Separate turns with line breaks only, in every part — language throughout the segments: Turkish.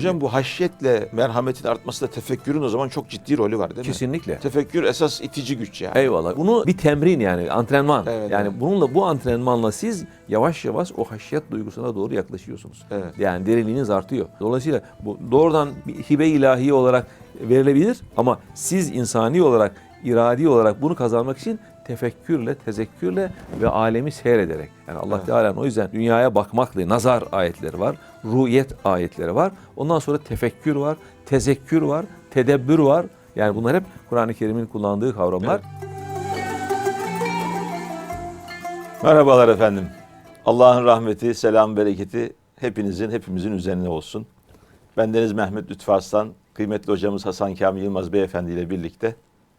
Hocam bu haşyetle merhametin artmasında tefekkürün o zaman çok ciddi rolü var değil mi?
Kesinlikle.
Tefekkür esas itici güç yani.
Eyvallah. Bunu bir temrin yani antrenman.
Evet,
yani
evet.
bununla bu antrenmanla siz yavaş yavaş o haşyet duygusuna doğru yaklaşıyorsunuz.
Evet.
Yani derinliğiniz artıyor. Dolayısıyla bu doğrudan bir hibe ilahi olarak verilebilir ama siz insani olarak, iradi olarak bunu kazanmak için tefekkürle, tezekkürle ve alemi seyrederek. Yani Allah
Evet.
Teala'nın o yüzden dünyaya bakmakla nazar ayetleri var, ruhiyet ayetleri var. Ondan sonra tefekkür var, tezekkür var, tedebbür var. Yani bunlar hep Kur'an-ı Kerim'in kullandığı kavramlar.
Merhabalar efendim. Allah'ın rahmeti, selam, bereketi hepinizin, hepimizin üzerine olsun. Bendeniz Mehmet Lütfü Arslan, kıymetli hocamız Hasan Kamil Yılmaz Beyefendi ile birlikte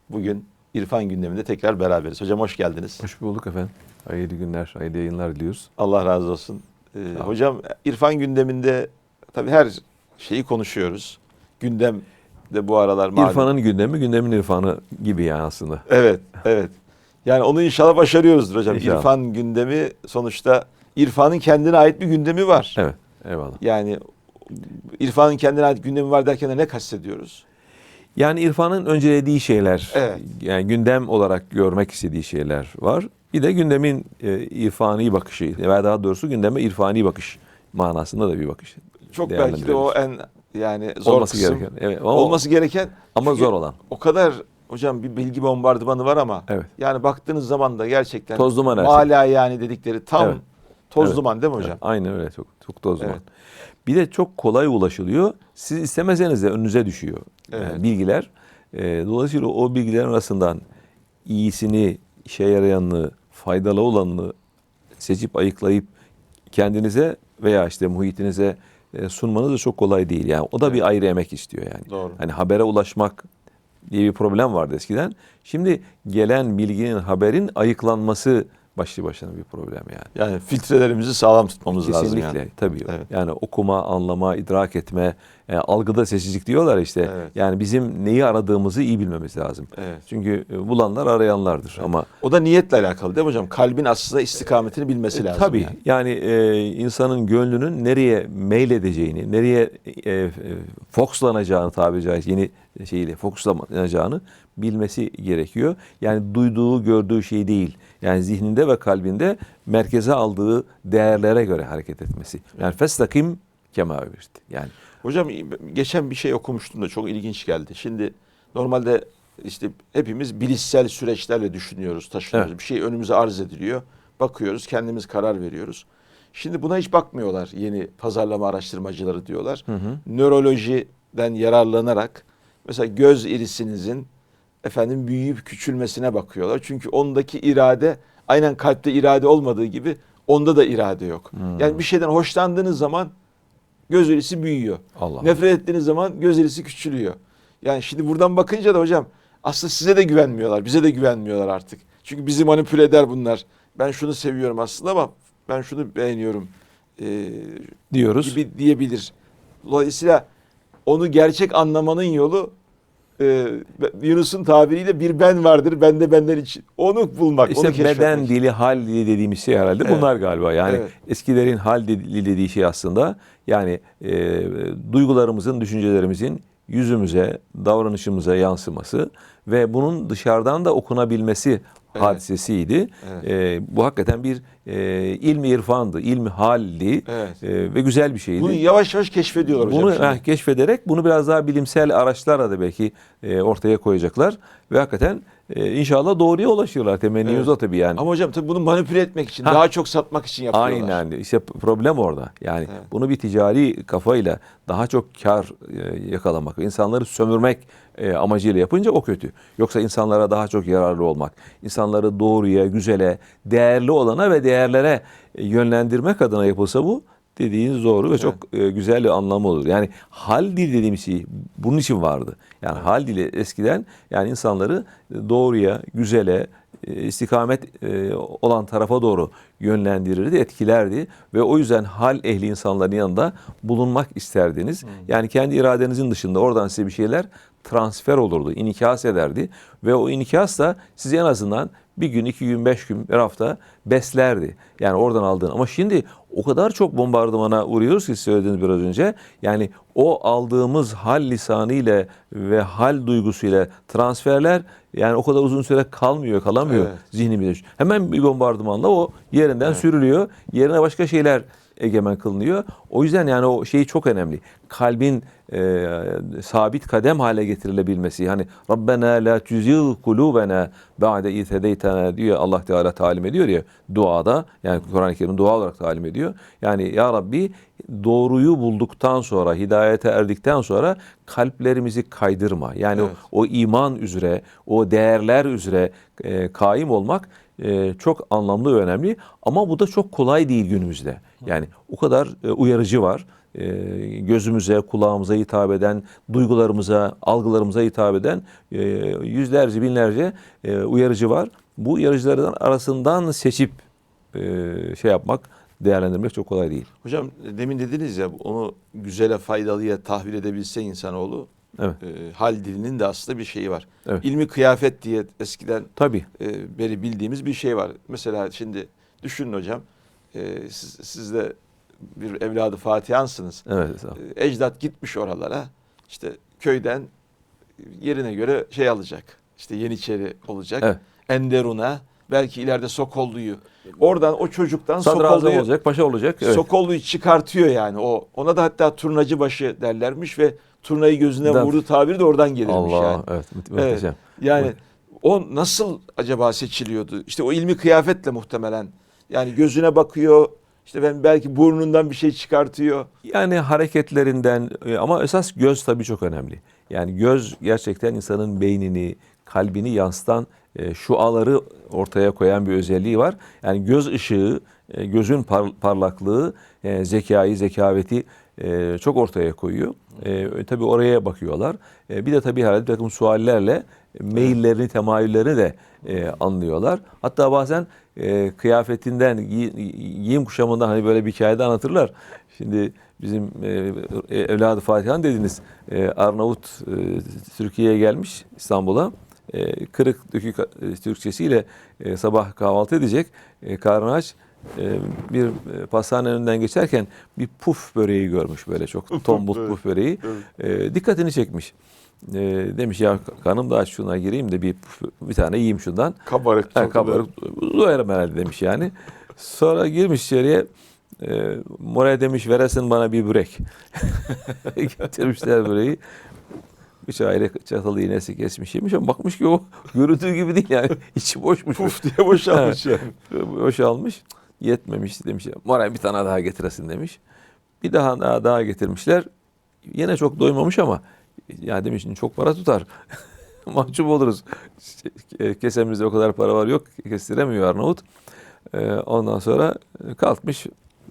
bugün İrfan gündeminde tekrar beraberiz. Hocam hoş geldiniz.
Hoş bulduk efendim. Hayırlı günler, hayırlı yayınlar diliyoruz.
Allah razı olsun. Ee,
ol.
hocam İrfan gündeminde tabii her şeyi konuşuyoruz. Gündem de bu aralar malum.
İrfan'ın gündemi, gündemin irfanı gibi yani aslında.
Evet, evet. Yani onu inşallah başarıyoruzdur hocam.
İnşallah.
İrfan gündemi sonuçta İrfan'ın kendine ait bir gündemi var.
Evet, eyvallah.
Yani İrfan'ın kendine ait gündemi var derken de ne kastediyoruz?
Yani İrfan'ın öncelediği şeyler,
Evet.
yani gündem olarak görmek istediği şeyler var. Bir de gündemin e, irfani bakışı, veya daha doğrusu gündeme irfani bakış manasında da bir bakış.
Çok belki de o en yani zor
olması
kısım.
gereken. Evet, ama,
Olması gereken
ama zor olan.
O kadar hocam bir bilgi bombardımanı var ama
Evet.
yani baktığınız zaman da gerçekten
Toz duman her şey.
yani dedikleri tam
Evet.
toz
Evet.
duman değil mi hocam?
Evet, aynen öyle çok çok toz duman.
Evet.
Bir de çok kolay ulaşılıyor. Siz istemeseniz de önünüze düşüyor
Evet.
yani bilgiler. Ee, dolayısıyla o bilgilerin arasından iyisini, işe yarayanını, faydalı olanını seçip ayıklayıp kendinize veya işte muhitinize e, sunmanız da çok kolay değil. Yani o da
Evet.
bir ayrı emek istiyor yani.
Doğru.
Hani habere ulaşmak diye bir problem vardı eskiden. Şimdi gelen bilginin, haberin ayıklanması başlı başına bir problem yani.
Yani filtrelerimizi sağlam tutmamız lazım
Kesinlikle
yani.
tabii.
Evet.
Yani okuma, anlama, idrak etme, e, algıda seçicilik diyorlar işte.
Evet.
Yani bizim neyi aradığımızı iyi bilmemiz lazım.
Evet.
Çünkü e, bulanlar arayanlardır ama
O da niyetle alakalı değil mi hocam? Kalbin aslında istikametini bilmesi
e,
lazım.
tabii
yani.
yani, e, insanın gönlünün nereye meyledeceğini, nereye e, e, fokuslanacağını tabiri caizse yeni şeyiyle fokuslanacağını bilmesi gerekiyor. Yani duyduğu, gördüğü şey değil. Yani zihninde ve kalbinde merkeze aldığı değerlere göre hareket etmesi. Yani festakim kema emirti. Yani
Hocam geçen bir şey okumuştum da çok ilginç geldi. Şimdi normalde işte hepimiz bilişsel süreçlerle düşünüyoruz, taşınıyoruz.
Evet.
Bir şey önümüze arz ediliyor. Bakıyoruz, kendimiz karar veriyoruz. Şimdi buna hiç bakmıyorlar yeni pazarlama araştırmacıları diyorlar. Nörolojiden yararlanarak mesela göz irisinizin efendim büyüyüp küçülmesine bakıyorlar. Çünkü ondaki irade aynen kalpte irade olmadığı gibi onda da irade yok. Yani bir şeyden hoşlandığınız zaman göz irisi büyüyor.
Allah.
Nefret ettiğiniz zaman göz irisi küçülüyor. Yani şimdi buradan bakınca da hocam aslında size de güvenmiyorlar. Bize de güvenmiyorlar artık. Çünkü bizi manipüle eder bunlar. Ben şunu seviyorum aslında ama ben şunu beğeniyorum ee,
diyoruz.
gibi diyebilir. Dolayısıyla onu gerçek anlamanın yolu e, Yunus'un tabiriyle bir ben vardır. Ben de benden için. Onu bulmak, onu
İşte
keşfetmek.
beden dili, hal dili dediğimiz şey herhalde
Evet.
bunlar galiba. Yani
Evet.
eskilerin hal dili dediği şey aslında yani e, duygularımızın, düşüncelerimizin yüzümüze, davranışımıza yansıması ve bunun dışarıdan da okunabilmesi
Evet.
hadisesiydi.
Evet.
E, bu hakikaten bir e, ilmi irfandı, ilmi haldi
Evet.
e, ve güzel bir şeydi.
Bunu yavaş yavaş keşfediyorlar hocam.
Bunu heh, keşfederek bunu biraz daha bilimsel araçlarla da belki e, ortaya koyacaklar ve hakikaten e, inşallah doğruya ulaşıyorlar. Temennimiz
Evet.
o tabii yani.
Ama hocam tabii bunu manipüle etmek için,
Ha.
daha çok satmak için yapıyorlar.
Aynen işte problem orada. Yani
Evet.
bunu bir ticari kafayla daha çok kar e, yakalamak, insanları sömürmek e, amacıyla yapınca o kötü. Yoksa insanlara daha çok yararlı olmak, insanları doğruya, güzele, değerli olana ve değerlere e, yönlendirmek adına yapılsa bu dediğiniz doğru ve çok e, güzel bir anlamı olur. Yani hal dil dediğimiz şey bunun için vardı. Yani hal dili eskiden yani insanları doğruya, güzele, e, istikamet e, olan tarafa doğru yönlendirirdi, etkilerdi ve o yüzden hal ehli insanların yanında bulunmak isterdiniz. Yani kendi iradenizin dışında oradan size bir şeyler transfer olurdu, inikas ederdi ve o inikas da sizi en azından bir gün, iki gün, beş gün, bir hafta beslerdi. Yani oradan aldığın. Ama şimdi o kadar çok bombardımana uğruyoruz ki söylediğiniz biraz önce. Yani o aldığımız hal lisanıyla ve hal duygusuyla transferler yani o kadar uzun süre kalmıyor, kalamıyor
Evet.
zihnimizde. Hemen bir bombardımanla o yerinden sürülüyor. Yerine başka şeyler egemen kılınıyor. O yüzden yani o şey çok önemli. Kalbin e, sabit kadem hale getirilebilmesi. Yani Rabbena la tuzigh kulubena ba'de iz hedeytena diyor Allah Teala talim ediyor ya duada. Yani Kur'an-ı Kerim dua olarak talim ediyor. Yani ya Rabbi doğruyu bulduktan sonra, hidayete erdikten sonra kalplerimizi kaydırma. Yani
Evet.
o, o iman üzere, o değerler üzere e, kaim olmak e, çok anlamlı ve önemli. Ama bu da çok kolay değil günümüzde. Yani o kadar e, uyarıcı var. E, gözümüze, kulağımıza hitap eden, duygularımıza, algılarımıza hitap eden yüzlerce, binlerce uyarıcı var. Bu uyarıcılardan arasından seçip şey yapmak, değerlendirmek çok kolay değil.
Hocam demin dediniz ya onu güzele faydalıya tahvil edebilse insanoğlu
Evet.
e, hal dilinin de aslında bir şeyi var.
Evet.
İlmi kıyafet diye eskiden
Tabii.
e, beri bildiğimiz bir şey var. Mesela şimdi düşünün hocam e, siz, siz de bir evladı Fatihansınız.
Evet.
E, ecdat gitmiş oralara işte köyden yerine göre şey alacak. İşte Yeniçeri olacak.
Evet.
Enderun'a belki ileride Sokollu'yu. Oradan o çocuktan
Sadrazam
Sokollu'yu
olacak, paşa olacak. Evet.
Sokollu'yu çıkartıyor yani o. Ona da hatta turnacı başı derlermiş ve turnayı gözüne
Da-
vurdu tabiri de oradan gelirmiş
Allah,
yani.
evet, mü-
Evet.
muhteşem.
Yani
Evet.
o nasıl acaba seçiliyordu? İşte o ilmi kıyafetle muhtemelen. Yani gözüne bakıyor. işte ben belki burnundan bir şey çıkartıyor.
Yani hareketlerinden e, ama esas göz tabii çok önemli. Yani göz gerçekten insanın beynini, kalbini yansıtan e, şuaları ortaya koyan bir özelliği var. Yani göz ışığı, e, gözün par- parlaklığı, e, zekayı, zekaveti çok ortaya koyuyor. E, tabii oraya bakıyorlar. Bir de tabii herhalde bir takım suallerle meyillerini, temayüllerini de anlıyorlar. Hatta bazen kıyafetinden, giy- giyim kuşamından hani böyle bir hikayede anlatırlar. Şimdi bizim evladı Fatihan dediniz. Arnavut Türkiye'ye gelmiş İstanbul'a. E, kırık dökük e, Türkçesiyle e, sabah kahvaltı edecek. E, karnı aç. E, bir e, pastane önünden geçerken bir puf böreği görmüş böyle çok tombul puf böreği. E, dikkatini çekmiş. E, demiş ya karnım da aç şuna gireyim de bir puf- bir tane yiyeyim şundan.
Kabarık.
Ha, kabarık doyarım herhalde demiş yani. Sonra girmiş içeriye. E, More demiş veresin bana bir börek. Getirmişler böreği. Aile çatalı iğnesi kesmiş yemiş ama bakmış ki o göründüğü gibi değil yani. içi boşmuş.
Puf diye boşalmış yani.
Boşalmış. Yetmemiş demiş. More bir tane daha getiresin demiş. Bir daha daha, daha getirmişler. Yine çok doymamış ama ya demiş çok para tutar. Mahcup oluruz. Kesemizde o kadar para var yok. Kestiremiyor Arnavut. Ee, Ondan sonra kalkmış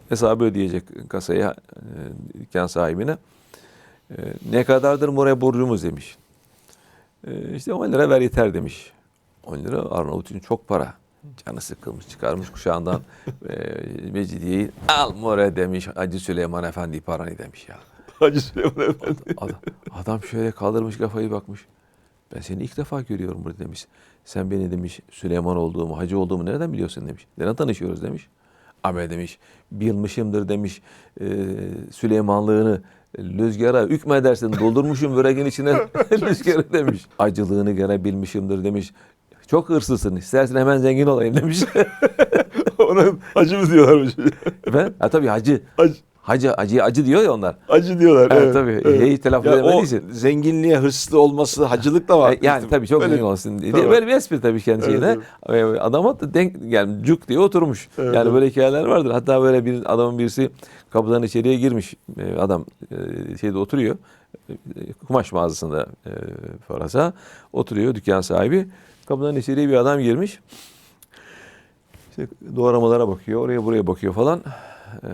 hesabı ödeyecek kasaya, e, dükkan sahibine. Ee, Ne kadardır buraya borcumuz demiş. Ee, İşte 10 lira ver yeter demiş. 10 lira Arnavut için çok para. Canı sıkılmış çıkarmış kuşağından e, Mecidiye'yi al more demiş Hacı Süleyman Efendi paranı demiş ya.
Hacı Süleyman Efendi.
Adam, adam şöyle kaldırmış kafayı bakmış. Ben seni ilk defa görüyorum burada demiş. Sen beni demiş Süleyman olduğumu, hacı olduğumu nereden biliyorsun demiş. Neden tanışıyoruz demiş. Abi demiş bilmişimdir demiş e, Süleymanlığını rüzgara hükmedersin doldurmuşum böreğin içine rüzgarı demiş. Acılığını gene bilmişimdir demiş. Çok hırsızsın istersen hemen zengin olayım demiş.
Ona hacı mı diyorlar hocam?
Efendim? Ha tabii hacı.
Hacı,
Hacı, acı, acı diyor ya onlar.
hacı diyorlar.
Evet,
Evet,
tabii.
evet.
Heyi telaffuz
Ya o
edemediyse.
zenginliğe hırslı olması hacılık da var.
E, Yani tabii çok
Öyle-
zengin olsun diye.
Tabii.
Böyle bir espri tabii kendi
Evet,
şeyine. E, Adama da denk yani cuk diye oturmuş.
Evet,
yani
evet.
böyle hikayeler vardır. Hatta böyle bir adamın birisi kapıdan içeriye girmiş. E, Adam şeyde oturuyor. Kumaş mağazasında Farasa oturuyor dükkan sahibi. Kapıdan içeriye bir adam girmiş. İşte doğramalara bakıyor, oraya buraya bakıyor falan. Ee,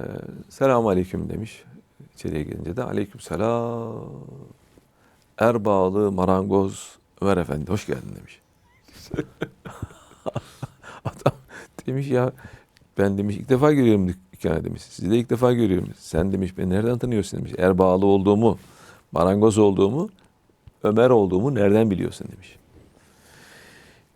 Selamun aleyküm demiş. İçeriye gelince de aleyküm selam. Erbağlı marangoz Ömer Efendi hoş geldin demiş. Adam demiş ya ben demiş ilk defa görüyorum dükkana demiş. Sizi de ilk defa görüyorum. Sen demiş beni nereden tanıyorsun demiş. Erbağlı olduğumu, marangoz olduğumu, Ömer olduğumu nereden biliyorsun demiş.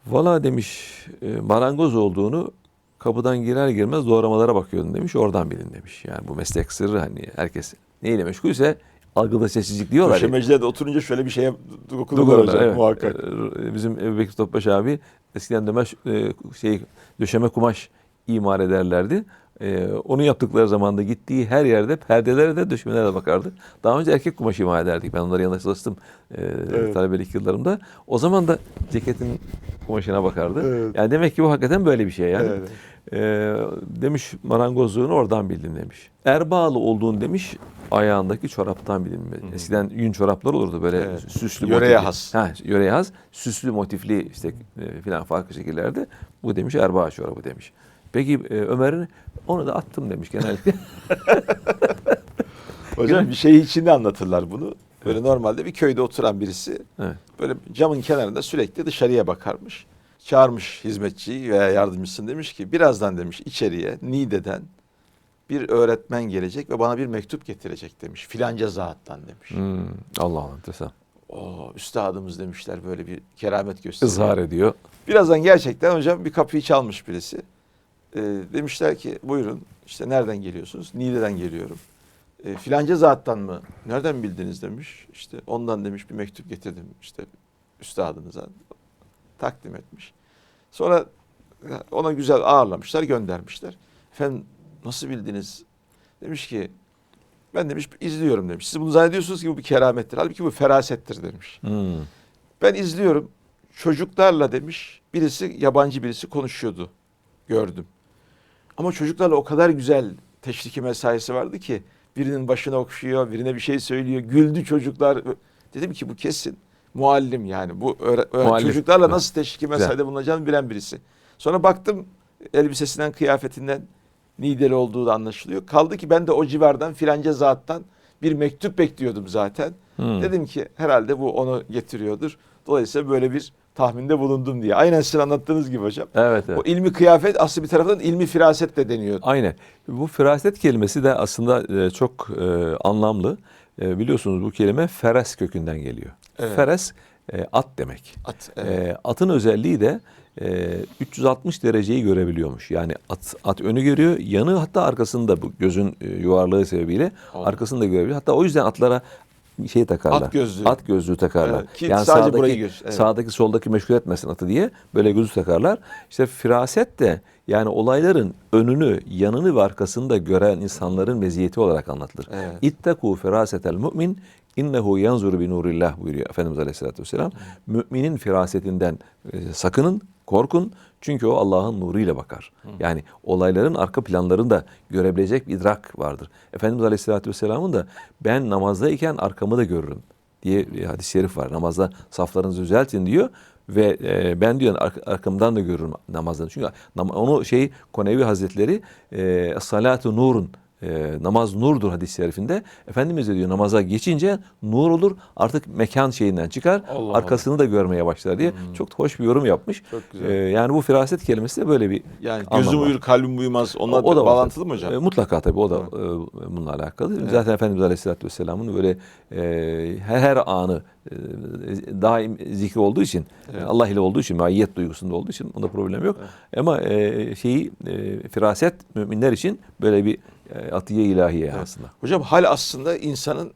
Valla demiş e, marangoz olduğunu kapıdan girer girmez doğramalara bakıyordum demiş. Oradan bilin demiş. Yani bu meslek sırrı hani herkes neyle meşgulse algıda sessizlik diyorlar. ya.
Döşemecilerde oturunca şöyle bir şeye dokunurlar hocam
evet.
muhakkak.
Ee, Bizim Ebu Bekir Topbaş abi eskiden dömeş, e, şey, döşeme kumaş imar ederlerdi. Ee, onu yaptıkları zaman da gittiği her yerde perdelere de döşemelere de bakardı. Daha önce erkek kumaş imar ederdik. Ben onların yanında çalıştım e,
Evet.
talebelik yıllarımda. O zaman da ceketin kumaşına bakardı.
Evet.
Yani demek ki bu hakikaten böyle bir şey yani.
Evet.
Ee, demiş marangozluğunu oradan bildim demiş. Erbağlı olduğunu demiş ayağındaki çoraptan bildim. Eskiden yün çoraplar olurdu böyle
Evet.
süslü
Yöreye
motifli.
has.
Ha, yöreye has. Süslü motifli işte e, filan farklı şekillerde. Bu demiş erbaa çorabı demiş. Peki e, Ömer'in onu da attım demiş genellikle.
Hocam bir şey içinde anlatırlar bunu. Böyle normalde bir köyde oturan birisi
evet.
böyle camın kenarında sürekli dışarıya bakarmış. Çağırmış hizmetçiyi veya yardımcısını demiş ki birazdan demiş içeriye Niğde'den bir öğretmen gelecek ve bana bir mektup getirecek demiş. Filanca zattan demiş.
Hmm, Allah Allah enteresan.
O üstadımız demişler böyle bir keramet gösteriyor.
Izhar ediyor.
Birazdan gerçekten hocam bir kapıyı çalmış birisi. Ee, demişler ki buyurun işte nereden geliyorsunuz? Niğde'den geliyorum. E, filanca zattan mı? Nereden bildiniz demiş. İşte ondan demiş bir mektup getirdim işte üstadınıza. Takdim etmiş. Sonra ona güzel ağırlamışlar göndermişler. Efendim nasıl bildiniz? Demiş ki ben demiş izliyorum demiş. Siz bunu zannediyorsunuz ki bu bir keramettir. Halbuki bu ferasettir demiş.
Hmm.
Ben izliyorum. Çocuklarla demiş birisi yabancı birisi konuşuyordu. Gördüm. Ama çocuklarla o kadar güzel teşriki mesaisi vardı ki birinin başına okşuyor, birine bir şey söylüyor. Güldü çocuklar. Dedim ki bu kesin muallim yani. Bu
Muallim.
çocuklarla
Evet.
nasıl teşriki
Güzel.
mesaide bulunacağını bilen birisi. Sonra baktım elbisesinden, kıyafetinden Niğdeli olduğu da anlaşılıyor. Kaldı ki ben de o civardan filanca zattan bir mektup bekliyordum zaten.
Hmm.
Dedim ki herhalde bu onu getiriyordur. Dolayısıyla böyle bir tahminde bulundum diye. Aynen sizin anlattığınız gibi hocam.
Evet, evet.
O ilmi kıyafet aslında bir taraftan ilmi firaset de deniyor.
Aynen. Bu firaset kelimesi de aslında e, çok e, anlamlı. E, biliyorsunuz bu kelime feres kökünden geliyor.
Evet.
Feres e, at demek.
At, evet.
E, atın özelliği de e, 360 dereceyi görebiliyormuş. Yani at, at önü görüyor, yanı hatta arkasında bu gözün e, yuvarlığı sebebiyle
Allah.
arkasını da görebiliyor. Hatta o yüzden atlara şey takarlar.
At gözlüğü.
At gözlüğü takarlar.
Evet, ki sadece burayı gör- evet.
sağdaki soldaki meşgul etmesin atı diye böyle gözlük takarlar. İşte firaset de yani olayların önünü, yanını ve arkasını da gören insanların meziyeti olarak anlatılır.
Evet.
İttekû firasetel mümin innehu yanzuru bi nurillah buyuruyor Efendimiz Aleyhisselatü Vesselam. Müminin firasetinden e, sakının, korkun. Çünkü o Allah'ın nuruyla bakar. Yani olayların arka planlarını da görebilecek bir idrak vardır. Efendimiz Aleyhisselatü Vesselam'ın da ben namazdayken arkamı da görürüm diye bir hadis-i şerif var. Namazda saflarınızı düzeltin diyor ve e, ben diyor ar- arkamdan da görürüm namazdan. Çünkü nam- onu şey Konevi Hazretleri e, salatu nurun e, namaz nurdur hadis-i şerifinde. Efendimiz de diyor namaza geçince nur olur artık mekan şeyinden çıkar
Allah
arkasını da görmeye başlar diye çok hoş bir yorum yapmış.
Çok güzel.
E, yani bu firaset kelimesi de böyle bir
Yani gözüm uyur kalbim uyumaz. Onlar
O
da
da
bağlantılı mı hocam?
E, mutlaka tabii o da e, bununla alakalı. Zaten Efendimiz Aleyhisselatü Vesselam'ın böyle e, her, her anı e, daim zikri olduğu için,
Evet.
Allah ile olduğu için, maiyet duygusunda olduğu için onda problem yok. Ama e, şeyi e, firaset müminler için böyle bir atiye ilahiye aslında.
Hocam hal aslında insanın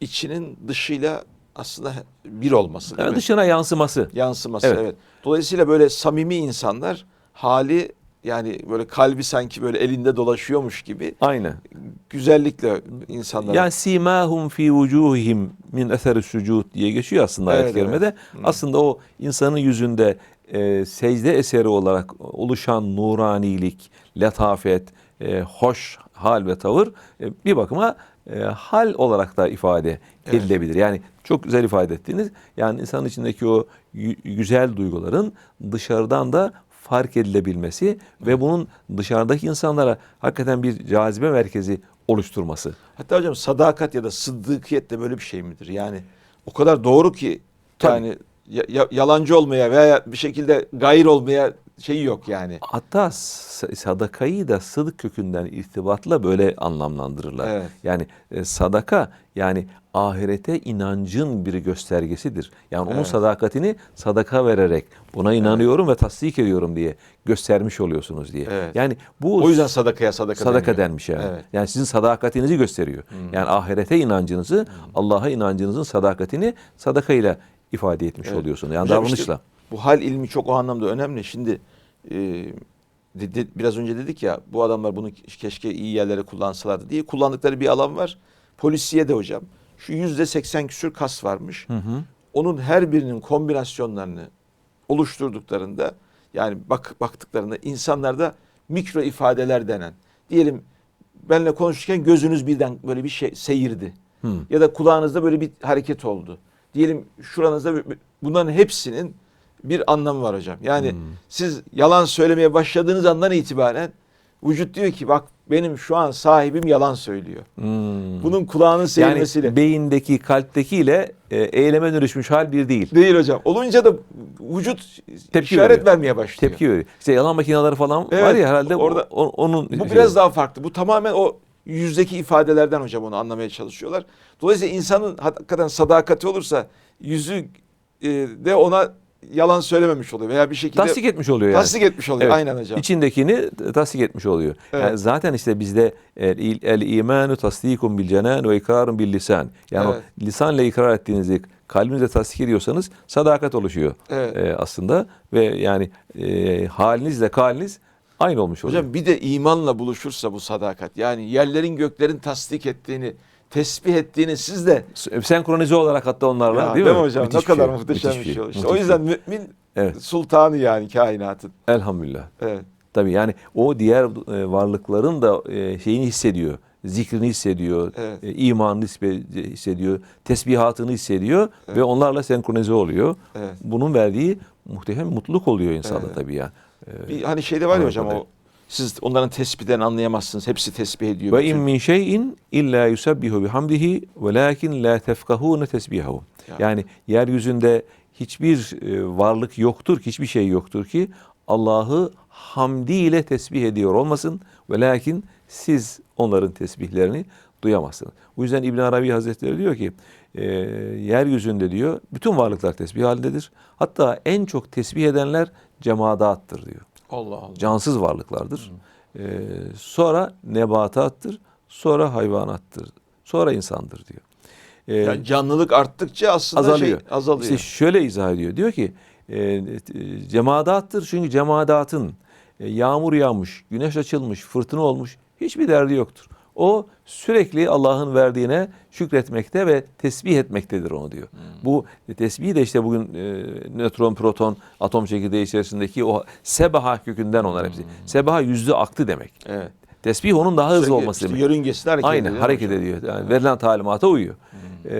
içinin dışıyla aslında bir olması değil
Yani
mi?
dışına yansıması.
Yansıması
Evet.
evet. Dolayısıyla böyle samimi insanlar hali yani böyle kalbi sanki böyle elinde dolaşıyormuş gibi
Aynen.
güzellikle insanlar.
Yani simahum fi vucuhihim min eseri sucud diye geçiyor aslında
Evet,
ayet-i kerimede.
evet.
Aslında o insanın yüzünde e, secde eseri olarak oluşan nuranilik, letafet, e, hoş hal ve tavır e, bir bakıma e, hal olarak da ifade
Evet.
edilebilir. Yani çok güzel ifade ettiniz. Yani insanın içindeki o gü- güzel duyguların dışarıdan da fark edilebilmesi ve bunun dışarıdaki insanlara hakikaten bir cazibe merkezi oluşturması.
Hatta hocam sadakat ya da sıddıkiyet de böyle bir şey midir? Yani o kadar doğru ki
Tabii.
yani ya- ya- yalancı olmaya veya bir şekilde gayr olmaya şeyi yok yani.
Hatta sadakayı da sıdık kökünden irtibatla böyle anlamlandırırlar.
Evet.
Yani e, sadaka yani ahirete inancın bir göstergesidir. Yani onun
Evet.
sadakatini sadaka vererek buna inanıyorum ve tasdik ediyorum diye göstermiş oluyorsunuz diye.
Evet.
Yani bu
O yüzden sadakaya sadaka
sadaka
deniyor.
denmiş yani.
Evet.
Yani sizin sadakatinizi gösteriyor. Yani ahirete inancınızı, Allah'a inancınızın sadakatini sadakayla ifade etmiş
Evet.
oluyorsunuz. Yani
Hocam işte
davranışla.
Bu hal ilmi çok o anlamda önemli. Şimdi e, de- de- biraz önce dedik ya bu adamlar bunu keşke iyi yerlere kullansalardı diye kullandıkları bir alan var. Polisiye de hocam. Şu yüzde seksen küsür kas varmış.
Hı hı.
Onun her birinin kombinasyonlarını oluşturduklarında yani bak baktıklarında insanlarda mikro ifadeler denen. Diyelim benle konuşurken gözünüz birden böyle bir şey seyirdi.
Hı.
Ya da kulağınızda böyle bir hareket oldu. Diyelim şuranızda bunların hepsinin bir anlamı var hocam. Yani
Hmm.
siz yalan söylemeye başladığınız andan itibaren vücut diyor ki bak benim şu an sahibim yalan söylüyor.
Hmm.
Bunun kulağının seyirmesiyle.
Yani beyindeki, kalptekiyle e, eyleme dönüşmüş hal bir değil.
Değil hocam. Olunca da vücut
Tepki
işaret
veriyor.
vermeye başlıyor.
Tepki veriyor. İşte yalan makineleri falan var
Evet,
ya herhalde
orada-
o- onun
Bu
şeyi.
biraz daha farklı. Bu tamamen o yüzdeki ifadelerden hocam onu anlamaya çalışıyorlar. Dolayısıyla insanın hakikaten sadakati olursa yüzü e, de ona yalan söylememiş oluyor veya bir şekilde
tasdik etmiş oluyor yani.
tasdik etmiş oluyor.
Evet.
Aynen hocam.
İçindekini tasdik etmiş oluyor.
Evet.
Yani zaten işte bizde el, el imanu tasdikun bil cenan ve ikrarun bil lisan. Yani
Evet.
o lisanla ikrar ettiğinizi kalbinizle tasdik ediyorsanız sadakat oluşuyor
Evet.
e, aslında ve yani e, halinizle kaliniz aynı olmuş oluyor.
Hocam bir de imanla buluşursa bu sadakat yani yerlerin göklerin tasdik ettiğini tesbih ettiğini siz de
senkronize olarak hatta onlarla
Ya,
değil,
değil
mi?
hocam?
Müthiş
ne kadar
şey,
muhteşem bir şey. İşte
müthiş
o yüzden
şey.
mümin
Evet.
sultanı yani kainatın.
elhamdülillah.
Evet.
Tabii yani o diğer e, varlıkların da e, şeyini hissediyor. Zikrini hissediyor,
Evet.
e, imanını hissediyor, tesbihatını hissediyor ve onlarla senkronize oluyor.
Evet.
Bunun verdiği muhteşem mutluluk oluyor insanda
Evet.
tabii ya. E,
Bir hani şeyde var ya hocam o siz onların tespitten anlayamazsınız. Hepsi tesbih ediyor.
Ve in min şeyin illa yusabbihu bihamdihi velakin la tefkahune tesbihahu.
Ya.
Yani yeryüzünde hiçbir e, varlık yoktur ki, hiçbir şey yoktur ki Allah'ı hamdiyle tesbih ediyor olmasın. Velakin siz onların tesbihlerini duyamazsınız. Bu yüzden İbn Arabi Hazretleri diyor ki e, yeryüzünde diyor bütün varlıklar tesbih halindedir. Hatta en çok tesbih edenler cemadattır diyor
Allah Allah.
cansız varlıklardır. Ee, sonra nebatattır, sonra hayvanattır, sonra insandır diyor. Ee,
Yani canlılık arttıkça aslında
azalıyor.
şey azalıyor.
İşte şöyle izah ediyor. Diyor ki e, e, cemadattır çünkü cemadatın e, yağmur yağmış, güneş açılmış, fırtına olmuş hiçbir derdi yoktur. O sürekli Allah'ın verdiğine şükretmekte ve tesbih etmektedir onu diyor. Bu tesbih de işte bugün e, nötron, proton, atom çekirdeği içerisindeki o sebaha kökünden onlar hepsi. Sebaha yüzde aktı demek.
evet.
Tesbih onun daha hızlı olması
işte
demek.
Yörüngesinde hareket
Aynen
ediyor.
hareket
hocam.
ediyor. Yani verilen talimata uyuyor. Ee,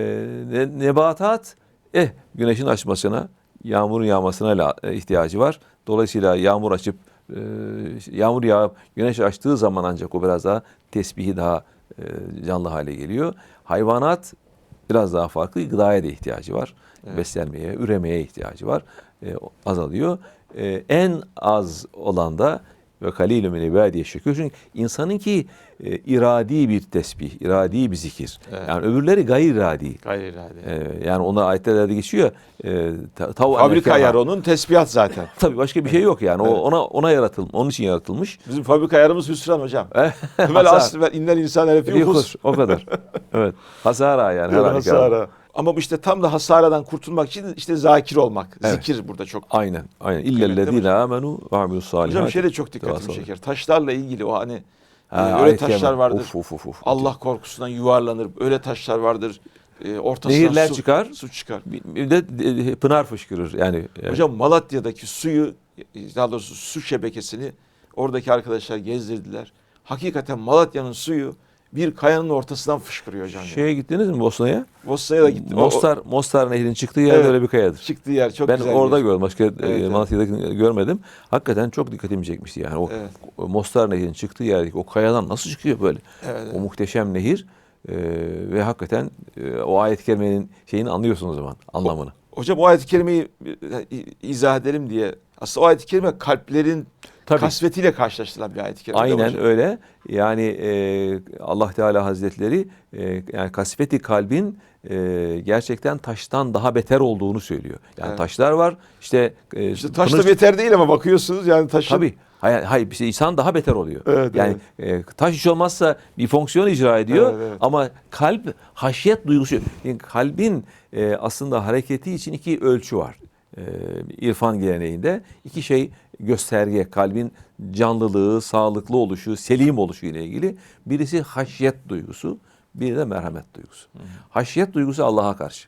ne- nebatat eh güneşin açmasına, yağmurun yağmasına e, ihtiyacı var. Dolayısıyla yağmur açıp e, yağmur yağıp güneş açtığı zaman ancak o biraz daha tesbihi daha e, canlı hale geliyor. Hayvanat biraz daha farklı gıdaya da ihtiyacı var. Beslenmeye, üremeye ihtiyacı var. E, azalıyor. E, en az olan da ve kalilü min ibadiye şükür. Çünkü insanınki e, iradi bir tesbih, iradi bir zikir.
Evet.
Yani öbürleri gayri iradi.
Gayri irade.
E, yani ona ayetlerde geçiyor. E, ta- tav
Fabrika ayarı onun tesbihat zaten.
Tabii başka bir şey yok yani. O
Evet.
ona ona yaratılmış. Onun için yaratılmış.
Bizim fabrika ayarımız hüsran hocam. Vel asr ve innel insan elefi
o kadar. Evet. Hasara yani.
Hasara. Ama işte tam da hasaradan kurtulmak için işte zakir olmak.
Evet.
Zikir burada çok.
Aynen. Aynen. İllellezine amenu ve amilus salihat.
Hocam de çok dikkatimi çeker. Taşlarla ilgili o hani
Ha,
e, öyle taşlar vardır.
Uf, uf, uf, uf.
Allah korkusundan yuvarlanır. Öyle taşlar vardır. E, ortasından
Nehirler
su,
çıkar.
Su çıkar.
Bir bir de e, pınar fışkırır yani. e,
Hocam Malatya'daki suyu daha doğrusu su şebekesini oradaki arkadaşlar gezdirdiler. Hakikaten Malatya'nın suyu bir kayanın ortasından fışkırıyor ya.
Şeye gittiniz mi Bosna'ya?
Bosna'ya da gittim. O- o
Mostar, Mostar Nehri'nin çıktığı yer
Evet.
öyle bir kayadır.
çıktığı yer çok
ben
güzel.
orada
bir yer.
gördüm. Başka e,
evet.
Görmedim. Hakikaten çok dikkatimi çekmişti yani. O
Evet.
o Mostar Nehri'nin çıktığı yerdeki o kayadan nasıl çıkıyor böyle?
Evet,
O
evet.
muhteşem nehir e, ve hakikaten e, o ayet-i kerimenin şeyini anlıyorsunuz o zaman anlamını.
Hocam o ayet-i kerimeyi e, izah edelim diye Aslında o ayet-i kerime kalplerin
Tabii.
kasvetiyle karşılaştırılan bir ayet-i kerime.
Aynen
hocam?
öyle. Yani e, Allah Teala Hazretleri e, yani kasveti kalbin e, gerçekten taştan daha beter olduğunu söylüyor. Yani
Evet.
taşlar var. İşte, e,
İşte taş da beter değil ama bakıyorsunuz yani taşın
Tabii. Hayır, hayır işte insan daha beter oluyor.
Evet,
yani e, taş hiç olmazsa bir fonksiyon icra ediyor
Evet, evet.
ama kalp haşyet duygusu. Yani kalbin e, aslında hareketi için iki ölçü var. E, irfan geleneğinde iki şey gösterge kalbin canlılığı, sağlıklı oluşu, selim oluşu ile ilgili. Birisi haşyet duygusu, biri de merhamet duygusu. Haşyet duygusu Allah'a karşı.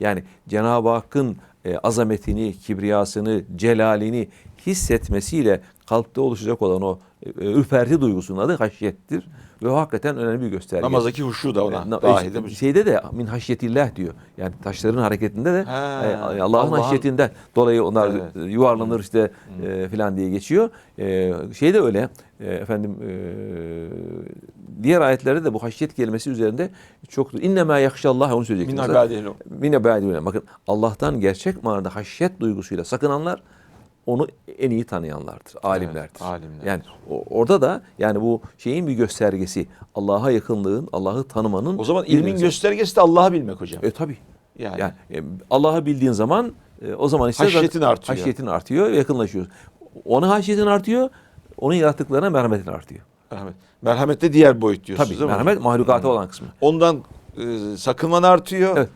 Yani Cenab-ı Hakk'ın e, azametini, kibriyasını, celalini hissetmesiyle kalpte oluşacak olan o ürperti duygusunun adı haşyettir. Ve hakikaten önemli bir gösterge.
namazdaki huşu da ona
E, na-
dahil değil mi?
Şeyde de min haşyetillah diyor. Yani taşların hareketinde de e, Allah'ın
Allah'ın-
haşyetinden dolayı onlar
Evet.
e, yuvarlanır işte e, filan diye geçiyor. E, şey de öyle e, efendim e, diğer ayetlerde de bu haşyet kelimesi üzerinde çok innemâ yakşallah onu söyleyecektim.
Min
Mesela.
ibadihil-
Min ibadihil- Bakın Allah'tan gerçek manada haşyet duygusuyla sakınanlar onu en iyi tanıyanlardır, alimlerdir.
Evet, alimler.
Yani o- orada da yani bu şeyin bir göstergesi Allah'a yakınlığın, Allah'ı tanımanın
O zaman ilmin
göstergesi.
de Allah'ı bilmek hocam.
E tabi.
Yani,
Yani, e, Allah'ı bildiğin zaman e, o zaman işte
Haşyetin
zaten
artıyor.
Haşyetin artıyor ve yakınlaşıyoruz. Ona haşyetin artıyor, onun yarattıklarına merhametin artıyor.
merhamet. Merhamet de diğer boyut diyorsunuz
Tabii
değil mi?
merhamet mahlukata olan kısmı.
Ondan e, sakınman artıyor.
Evet.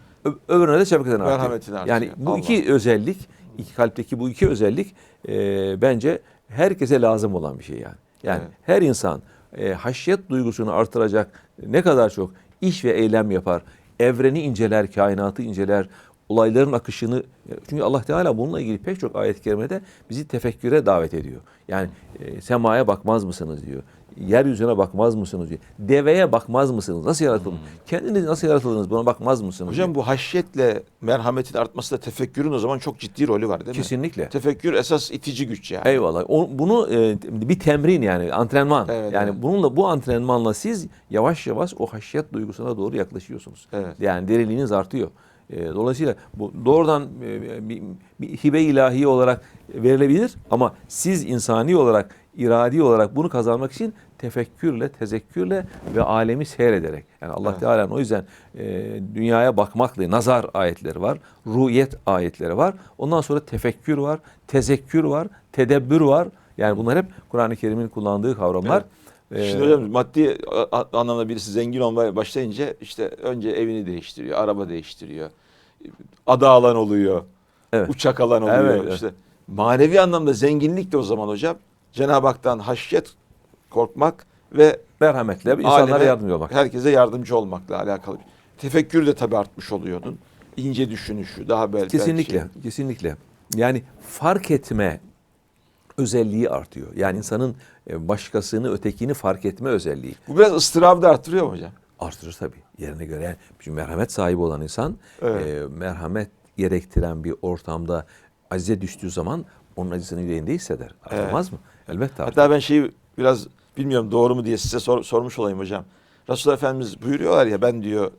Öbürüne de şefkatin artıyor.
Merhametin artıyor.
Yani bu
Allah.
iki özellik, iki kalpteki bu iki özellik e, bence herkese lazım olan bir şey yani. Yani
Evet.
her insan e, haşyet duygusunu artıracak ne kadar çok iş ve eylem yapar, evreni inceler, kainatı inceler, olayların akışını çünkü Allah Teala bununla ilgili pek çok ayet-i kerimede bizi tefekküre davet ediyor. Yani e, semaya bakmaz mısınız diyor. Yeryüzüne bakmaz mısınız diyor. Deveye bakmaz mısınız? Nasıl yaratıldınız? Kendiniz nasıl yaratıldınız? Buna bakmaz mısınız?
Hocam
diyor.
bu haşyetle merhametin artması da tefekkürün o zaman çok ciddi rolü var değil mi?
kesinlikle.
Tefekkür esas itici güç yani.
Eyvallah. O, bunu e, bir temrin yani antrenman.
Evet,
yani
evet.
bununla bu antrenmanla siz yavaş yavaş o haşyet duygusuna doğru yaklaşıyorsunuz.
Evet.
Yani derinliğiniz artıyor. E, dolayısıyla bu doğrudan e, bir, bir hibe ilahi olarak verilebilir ama siz insani olarak, iradi olarak bunu kazanmak için tefekkürle, tezekkürle ve alemi seyrederek. Yani Allah
Evet.
Teala'nın o yüzden e, dünyaya bakmakla nazar ayetleri var, ruhiyet ayetleri var. Ondan sonra tefekkür var, tezekkür var, tedebbür var. Yani bunlar hep Kur'an-ı Kerim'in kullandığı kavramlar. E,
Şimdi hocam maddi anlamda birisi zengin olmaya başlayınca işte önce evini değiştiriyor, araba değiştiriyor, ada alan oluyor,
Evet.
uçak alan oluyor.
Evet, evet.
işte manevi anlamda zenginlik de o zaman hocam Cenab-ı Hak'tan haşyet korkmak ve
merhametle insanlara
aleme,
yardımcı olmak.
Herkese yardımcı olmakla alakalı. Tefekkür de tabii artmış oluyordun. İnce düşünüşü, daha belki
Kesinlikle,
belki-
kesinlikle. Yani fark etme özelliği artıyor. Yani insanın e, başkasını, ötekini fark etme özelliği
Bu biraz ıstırabı da artırıyor mu hocam?
artırır tabii. Yerine göre yani çünkü merhamet sahibi olan insan
Evet.
e, merhamet gerektiren bir ortamda acize düştüğü zaman onun acısını yüreğinde hisseder. Artırmaz mı? Elbette artır.
Hatta ben şeyi biraz bilmiyorum doğru mu diye size sor- sormuş olayım hocam. Resulullah Efendimiz buyuruyorlar ya ben diyor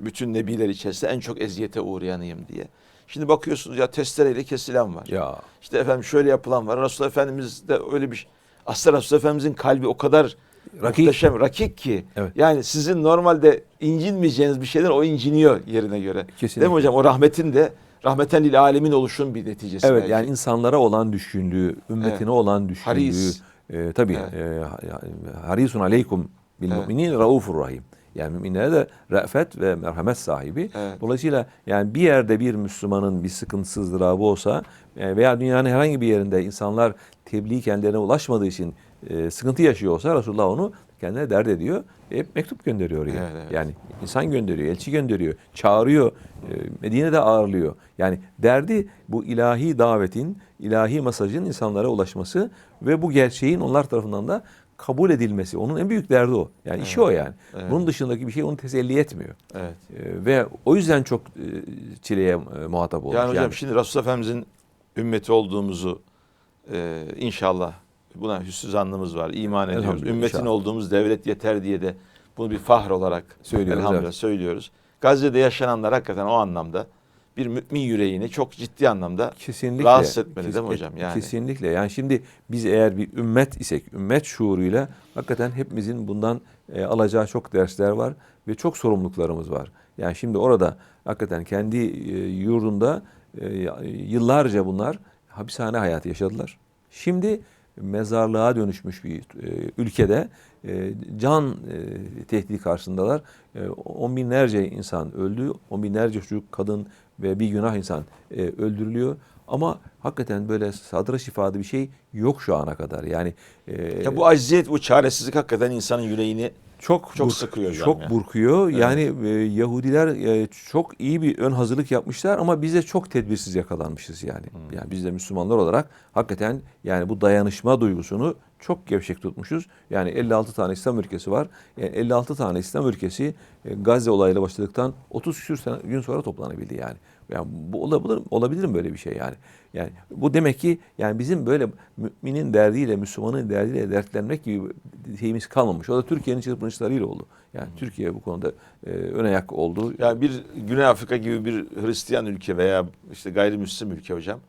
bütün nebiler içerisinde en çok eziyete uğrayanıyım diye. Şimdi bakıyorsunuz ya testereyle kesilen var.
Ya
İşte efendim şöyle yapılan var. Resulullah Efendimiz de öyle bir aslında Resulullah Efendimizin kalbi o kadar
Rakik.
muhteşem, rakik ki.
Evet.
Yani sizin normalde incinmeyeceğiniz bir şeyler o inciniyor yerine göre.
Kesinlikle.
Değil mi hocam? O rahmetin de rahmeten lil alemin oluşun bir neticesi.
Evet
belki.
yani insanlara olan düşkünlüğü, ümmetine
Evet.
olan düşkünlüğü.
Haris.
E, tabii
Evet.
e, harisun aleykum bil
Evet.
müminin raufur rahim. Yani müminlere de re'fet ve merhamet sahibi.
Evet.
Dolayısıyla yani bir yerde bir Müslümanın bir sıkıntısı ızdırabı olsa e, veya dünyanın herhangi bir yerinde insanlar tebliğ kendilerine ulaşmadığı için e, sıkıntı yaşıyor olsa Resulullah onu kendine dert ediyor. Hep mektup gönderiyor oraya.
Evet, evet.
Yani insan gönderiyor, elçi gönderiyor, çağırıyor, e, Medine'de ağırlıyor. Yani derdi bu ilahi davetin, ilahi mesajın insanlara ulaşması ve bu gerçeğin onlar tarafından da kabul edilmesi. Onun en büyük derdi o. Yani işi o yani.
evet.
Bunun dışındaki bir şey onu teselli etmiyor.
Evet.
E, ve o yüzden çok e, çileye e, muhatap olmuş.
Yani hocam şimdi Resulullah Efendimizin ümmeti olduğumuzu e, inşallah buna hüsnü zannımız var. iman ediyoruz. Ümmetin
inşallah.
olduğumuz devlet yeter diye de bunu bir fahr olarak
Söylüyoruz,
elhamdülillah
evet.
söylüyoruz. Gazze'de yaşananlar hakikaten o anlamda bir mümin yüreğini çok ciddi anlamda
Kesinlikle.
rahatsız etmeli
Kes-
değil mi hocam? Yani.
Kesinlikle. Yani şimdi biz eğer bir ümmet isek, ümmet şuuruyla hakikaten hepimizin bundan e, alacağı çok dersler var ve çok sorumluluklarımız var. Yani şimdi orada hakikaten kendi e, yurdunda e, yıllarca bunlar hapishane hayatı yaşadılar. Şimdi mezarlığa dönüşmüş bir e, ülkede e, can e, tehdidi karşısındalar. E, on binlerce insan öldü, on binlerce çocuk, kadın ve bir günah insan öldürülüyor. Ama hakikaten böyle sadra şifalı bir şey yok şu ana kadar. Yani e,
Ya bu acziyet, bu çaresizlik hakikaten insanın yüreğini
çok
çok sıkıyor hocam
Çok
ya.
burkuyor.
Evet.
Yani e, Yahudiler e, çok iyi bir ön hazırlık yapmışlar ama biz de çok tedbirsiz yakalanmışız yani.
Hmm.
Yani biz de Müslümanlar olarak hakikaten yani bu dayanışma duygusunu çok gevşek tutmuşuz. Yani 56 tane İslam ülkesi var. Yani 56 tane İslam ülkesi e, Gazze olayıyla başladıktan 30 küsur sene, gün sonra toplanabildi yani. Yani bu olabilir, olabilir mi böyle bir şey yani? Yani bu demek ki yani bizim böyle müminin derdiyle, Müslümanın derdiyle dertlenmek gibi şeyimiz kalmamış. O da Türkiye'nin çırpınışlarıyla oldu. Yani Türkiye bu konuda e, ön ayak oldu.
Yani bir Güney Afrika gibi bir Hristiyan ülke veya işte gayrimüslim ülke hocam.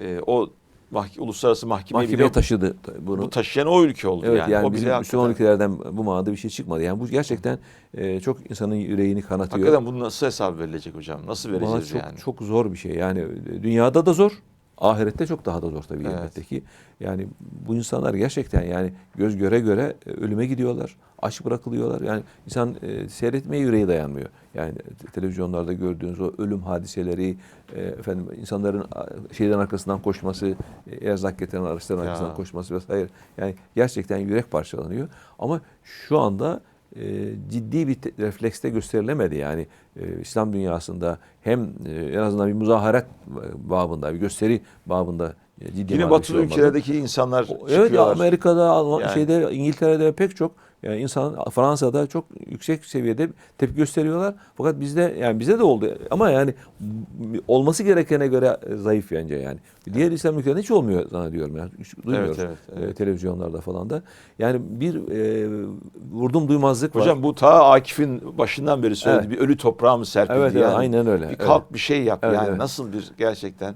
e, o mah- uluslararası mahkemeye bile
Mahkemeye taşıdı bunu.
bu taşıyan o ülke oldu
Evet
yani.
yani,
o bile
bizim Müslüman ülkelerden bu manada bir şey çıkmadı. Yani bu gerçekten e, çok insanın yüreğini kanatıyor.
hakikaten bunu nasıl hesap verilecek hocam? Nasıl
Bana
vereceğiz
çok,
yani?
çok zor bir şey. Yani dünyada da zor. Ahirette çok daha da zor tabii
Evet.
elbette ki. Yani bu insanlar gerçekten yani göz göre göre e, ölüme gidiyorlar. Aç bırakılıyorlar. Yani insan e, seyretmeye yüreği dayanmıyor. Yani te- televizyonlarda gördüğünüz o ölüm hadiseleri, e, efendim insanların a, şeylerin arkasından koşması, e, erzak getiren araçların
Ya.
arkasından koşması vesaire. Yani gerçekten yürek parçalanıyor. Ama şu anda e, ciddi bir te- reflekste gösterilemedi. Yani e, İslam dünyasında hem e, en azından bir muzaharet babında, bir gösteri babında e, ciddi
Yine batılı
şey olmadı.
ülkelerdeki insanlar
O- Evet. Amerika'da,
Yani.
şeyde İngiltere'de pek çok yani insan Fransa'da çok yüksek seviyede tepki gösteriyorlar. Fakat bizde yani bizde de oldu ama yani olması gerekene göre zayıf bence yani. Diğer İslam ülkelerinde hiç olmuyor zannediyorum yani. Hiç duymuyoruz.
evet, evet.
e, televizyonlarda falan da. Yani bir e, vurdum duymazlık var.
Hocam bu ta Akif'in başından beri söylediği
Evet.
bir ölü toprağa mı serpildi?
Evet, evet,
yani
aynen öyle.
Bir
Evet.
kalk bir şey yap
Evet,
yani
evet.
nasıl bir gerçekten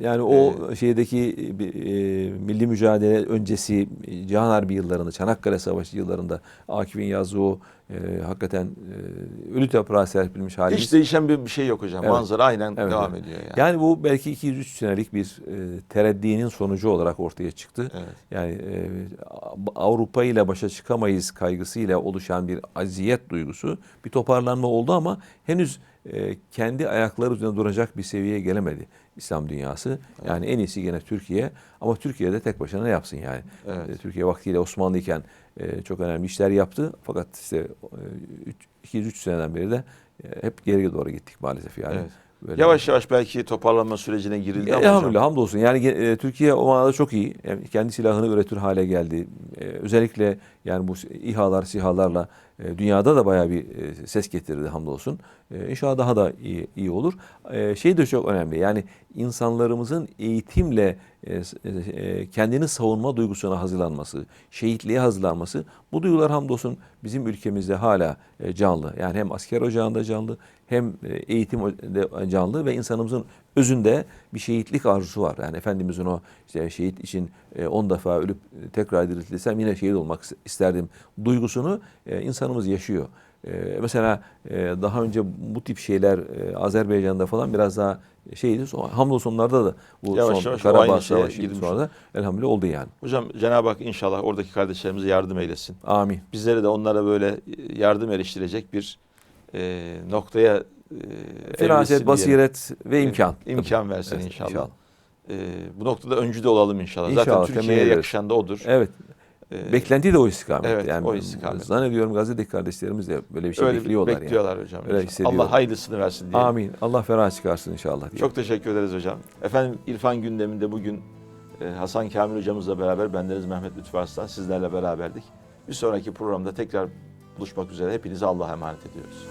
Yani o şeydeki bir, e, milli mücadele öncesi Cihan Harbi yıllarında, Çanakkale Savaşı yıllarında Akif'in yazdığı o e, hakikaten e, ölü toprağa serpilmiş halimiz.
hiç değişen bir, bir şey yok hocam.
Evet.
Manzara aynen
Evet,
devam
evet.
ediyor yani.
Yani bu belki 200-300 senelik bir e, tereddinin sonucu olarak ortaya çıktı.
Evet.
Yani e, Avrupa ile başa çıkamayız kaygısıyla oluşan bir aziyet duygusu bir toparlanma oldu ama henüz e, kendi ayakları üzerinde duracak bir seviyeye gelemedi İslam dünyası. Yani en iyisi gene Türkiye ama Türkiye'de tek başına ne yapsın yani?
Evet.
E, Türkiye vaktiyle Osmanlıyken e, çok önemli işler yaptı fakat işte e, 200-300 seneden beri de e, hep geriye doğru gittik maalesef yani.
Evet.
Böyle-
Yavaş yavaş belki toparlanma sürecine girildi ama
Elhamdülillah
hocam.
hamdolsun. Yani e, Türkiye o manada çok iyi. Yani kendi silahını üretir hale geldi. E, özellikle yani bu İHA'lar, SİHA'larla e, dünyada da bayağı bir e, ses getirdi hamdolsun. E, inşallah daha da iyi, iyi olur. E, şey de çok önemli. Yani insanlarımızın eğitimle e, s- e, kendini savunma duygusuna hazırlanması, şehitliğe hazırlanması bu duygular hamdolsun bizim ülkemizde hala e, canlı. Yani hem asker ocağında canlı hem e, eğitim de canlı ve insanımızın özünde bir şehitlik arzusu var. Yani Efendimizin o işte şehit için 10 defa ölüp e, tekrar diriltilsem yine şehit olmak isterdim duygusunu e, insanımız yaşıyor. E, mesela e, daha önce bu tip şeyler e, Azerbaycan'da falan biraz daha şeydi. Hamdolsun onlarda da bu
Yavaş
son
yavaş
Karabağ Savaşı sonra da elhamdülillah oldu yani.
Hocam Cenab-ı Hak inşallah oradaki kardeşlerimize yardım eylesin.
Amin.
Bizlere de onlara böyle e, yardım eriştirecek bir e, noktaya e,
Firaset, basiret ve imkan.
İmkan versin
Evet,
inşallah. E, bu noktada öncü olalım inşallah. Zaten
İnşallah,
Türkiye'ye
temenni ederiz.
yakışan da odur.
Evet.
E,
Beklenti de o istikamet.
Evet,
yani
o istikamet.
Zannediyorum Gazze'deki kardeşlerimiz de böyle bir şey
öyle
bekliyorlar. yani.
bekliyorlar hocam.
Öyle
inşallah. Allah hayırlısını versin diyelim.
Amin. Allah ferah çıkarsın inşallah. diyelim.
Çok teşekkür ederiz hocam. Efendim İrfan gündeminde bugün e, Hasan Kamil hocamızla beraber bendeniz Mehmet Lütfü Arslan sizlerle beraberdik. Bir sonraki programda tekrar buluşmak üzere. Hepinize Allah'a emanet ediyoruz.